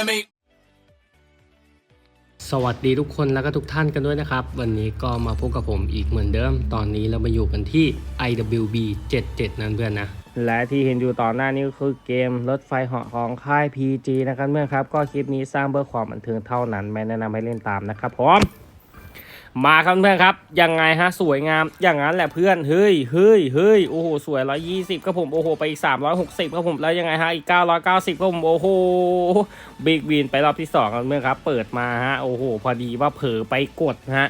enemy สวัสดีทุกคนแล้วก็ทุกท่านกันด้วยนะครับ วันนี้ก็มาพบกับผมอีกเหมือนเดิม ตอนนี้เรามาอยู่กันที่ IWB 77 นั่นเพื่อนนะ และที่เห็นอยู่ตอนหน้านี้ก็คือเกมรถไฟเหาะของค่าย PG นะครับเพื่อนครับ ก็คลิปนี้สร้างเพื่อความบันเทิงเท่านั้น ไม่แนะนำให้เล่นตามนะครับผม มาครับเพื่อนครับ ยังไงฮะ สวยงามอย่างนั้นแหละเพื่อน เฮ้ยเฮ้ยเฮ้ยโอ้โห สวย120ครับผม โอ้โห ไปอีก360ครับผม แล้วยังไงฮะ อีก990ครับผม โอ้โห บิ๊กวินไปรอบที่2ครับเพื่อนครับ เปิดมาฮะ โอ้โห พอดีว่าเผลอไปกดฮะ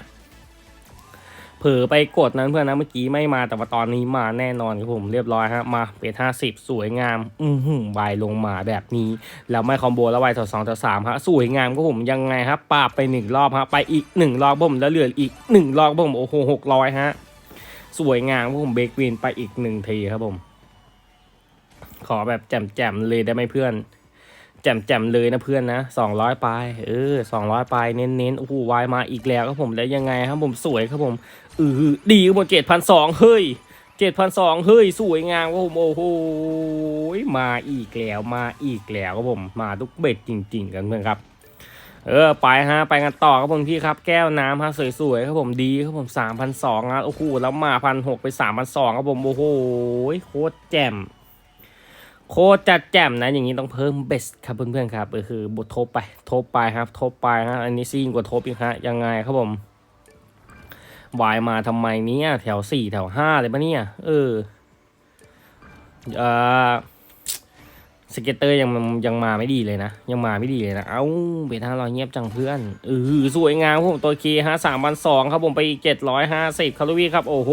เผลอไปกดนั้นเพื่อนนะเมื่อกี้ไม่มาแต่ว่าตอนนี้มาแน่นอนครับผมเรียบร้อยฮะมาเป็นห้าสิบสวยงาม อือหือใบลงมาแบบนี้ แล้วไม่คอมโบแล้วไวต่อสองต่อสามฮะสวยงามครับผมยังไงครับปาบไปหนึ่งรอบฮะไปอีกหนึ่งรอบผมแล้วเหลืออีกหนึ่งรอบผมโอ้โหหกร้อยฮะสวยงามครับผมเบรกวินไปอีกหนึ่งทีครับผม ขอแบบแจ่มๆเลยได้ไหมเพื่อน แจ่มๆเลยนะเพื่อนนะสองร้อยปลายเออสองร้อยปลายเน้นๆโอ้โหวายมาอีกแล้วครับผมแล้วยังไงครับผมสวยครับผมเออดีครับผมเจ็ดพันสองเฮ้ยเจ็ดพันสองเฮ้ยสวยงามครับผมโอ้โหมาอีกแล้วมาอีกแล้วครับผมมาทุกเบ็ดจริง ๆ กันเพื่อนครับเออไปฮะไปกันต่อครับผมพี่ครับแก้วน้ำฮะสวยๆครับผมดีครับผมสามพันสองอะโอ้โหแล้วมาพันหกไปสามพันสองครับผมโอ้โหโคตรแจ่ม โคตรจัดแจ่มนะ อย่างนี้ต้องเพิ่มเบสครับเพื่อนๆครับเออคือบททบไปทบไปครับทบไปฮะอันนี้ซีนกว่าทบอีกฮะยังไงครับผมวายมาทำไมเนี้ยแถวสี่แถวห้าเลยปะเนี่ยเออเออสเก็ตเตอร์ยังยังมาไม่ดีเลยนะ ยังมาไม่ดีเลยนะ เอ้าเบท่าเราเงียบจังเพื่อนเออสวยงามครับผมตัวเคฮะสามพันสองครับผมไปอีกเจ็ดร้อยห้าสิบคาร์วีครับ โอ้โห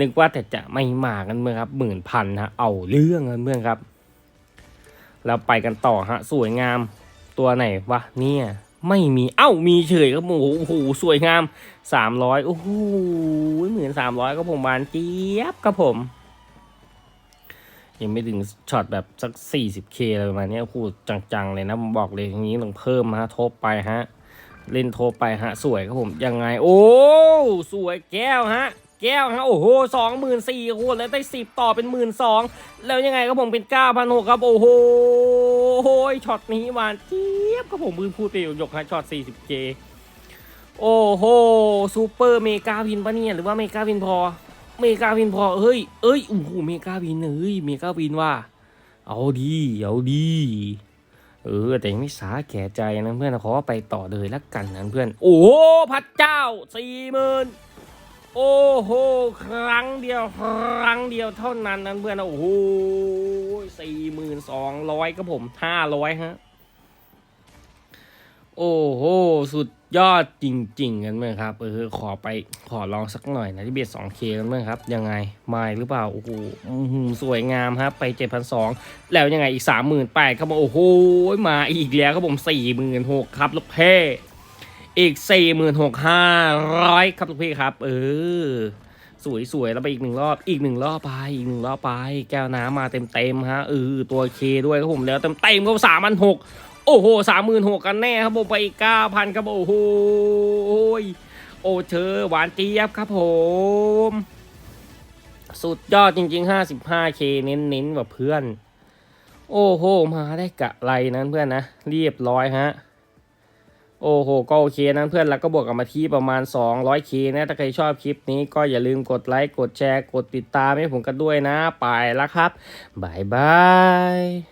นึกว่าแต่จะไม่มากันเมื่อครับหมื่นพันฮะเอาเรื่องกันเมื่อครับแล้วไปกันต่อฮะ สวยงามตัวไหนวะเนี่ยไม่มีเอ้ามีเฉยครับโอ้โหโอ้โหสวยงามสามร้อยโอ้โหเหมือนสามร้อยก็ผมบานเจี๊ยบครับผม ยังไม่ถึงช็อตแบบสักสี่สิบเคอะไรประมาณนี้โอ้โหจังๆเลยนะผมบอกเลยอย่างนี้ต้องเพิ่มฮะทบไปฮะ เล่นโทบไปฮะ สวยครับผมยังไง โอ้ สวยแก้วฮะ แก้วฮะโอ้โหสองหมื่นสี่โอ้โหแล้วได้สิบต่อเป็นหมื่นสองแล้วยังไงครับผมเป็นเก้าพันหกครับโอ้โหช็อตนี้หวานเจี๊ยบครับผมมือพูดไปยกฮะช็อตสี่สิบเจโอ้โหซูเปอร์เมกาวินปะเนี่ยหรือว่าเมกาวินพอ เมกาวินพอเฮ้ยเอ้ยโอ้โหเมกาวินเฮ้ยเมกาวินว่า เอาดีเอาดีเออแต่ยังไม่สาแก่ใจนะเพื่อนขอไปต่อเลยละกันนะเพื่อน โอ้โหพระเจ้าสี่หมื่น โอ้โห ครั้งเดียว ครั้งเดียวเท่านั้นนั้นเพื่อนนะโอ้โหสี่หมื่นสองร้อยครับผมห้าร้อยฮะ โอ้โห สุดยอดจริง ๆ กันเมื่อครับเออขอไปขอลองสักหน่อยนะที่เบียดสองเคกันเมื่อครับ ยังไงมาหรือเปล่า โอ้โหสวยงามครับ ไปเจ็ดพันสองแล้วยังไงอีกสามหมื่นแปดครับผมโอ้โห มาอีกแล้วครับผมสี่หมื่นหกครับลูกเพ่ อีกสี่หมื่นหกห้าร้อยครับทุกพี่ครับ เออ สวยสวยแล้วไปอีกหนึ่งรอบ อีกหนึ่งรอบไป อีกหนึ่งรอบไป แก้วน้ำมาเต็มเต็มๆฮะ เออ ตัวเคด้วยครับผมแล้วเต็มเต็มๆก็สามพันหกโอ้โหสามหมื่นหกกันแน่ครับผมไปอีกเก้าพันครับโอ้โหโอ้เธอหวานเจี๊ยบครับผม สุดยอดจริงๆห้าสิบห้าเคเน้นๆแบบเพื่อน โอ้โห มาได้กะไรนั้นเพื่อนนะ เรียบร้อยฮะ โอ้โห ก็โอเคนั้นเพื่อนแล้วก็บวกกับมาที่ประมาณ 200 k นะ ถ้าใครชอบคลิปนี้ก็อย่าลืมกดไลค์ กดแชร์ กดติดตามให้ผมกันด้วยนะ ไปแล้วครับบายบาย